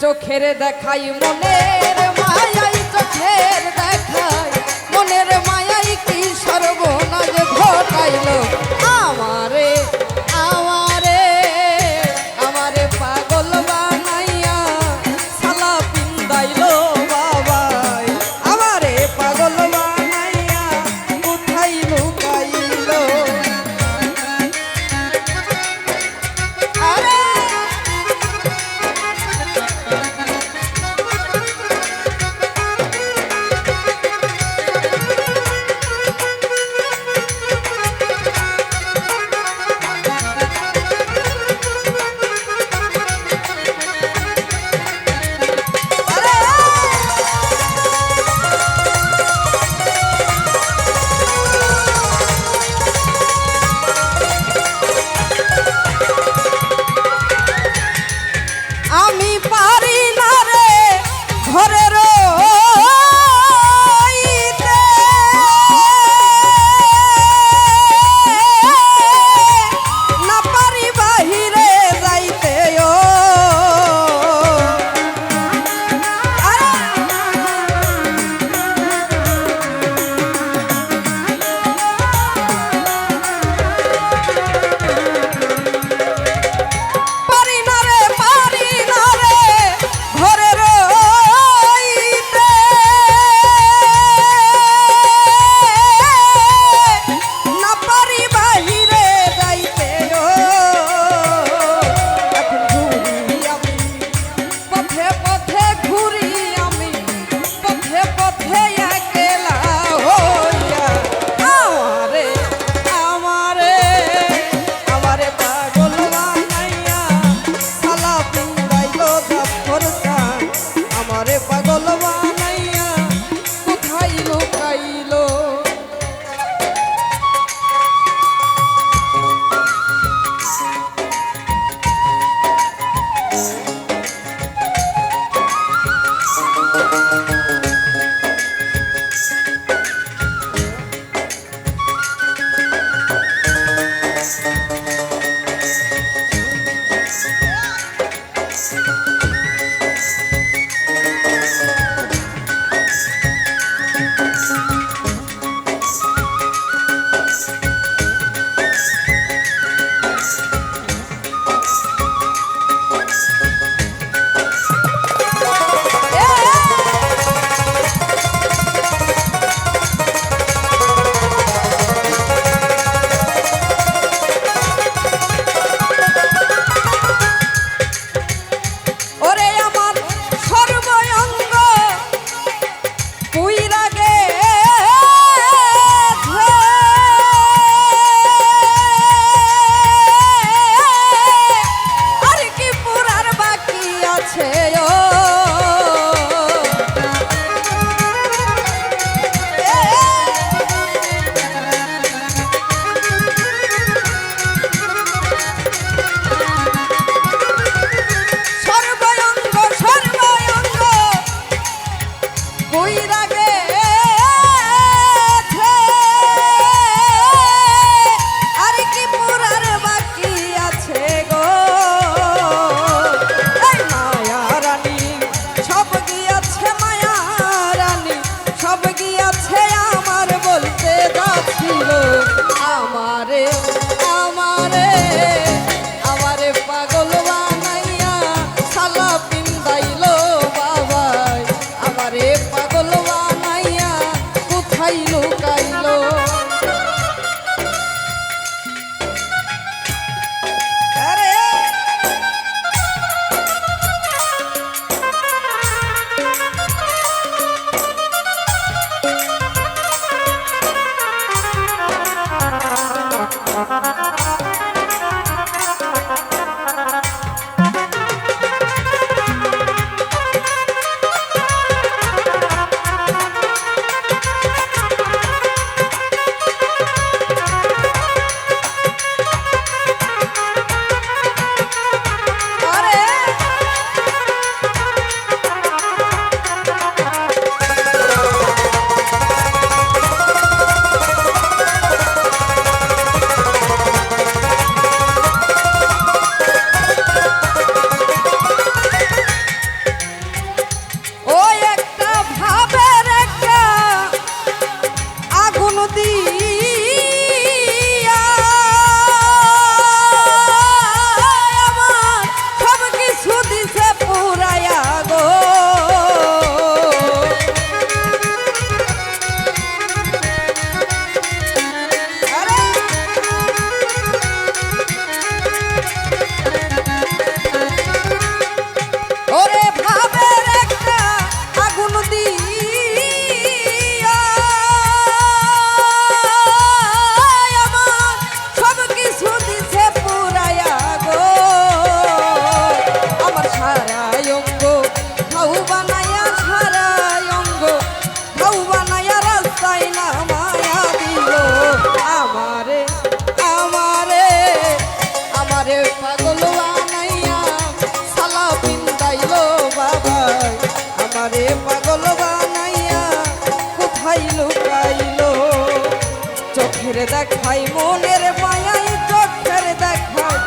চোখের দেখাই মনের কোথায় লুকাই লুকাইলো। চোখের দেখাই মনের মায়াই চোখের দেখাই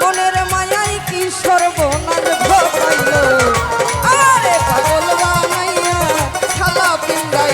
মনের মায়াই কি সর্বনাশ ঘটাইল? আরে পাগল বানাইয়া খালা পিন্দাই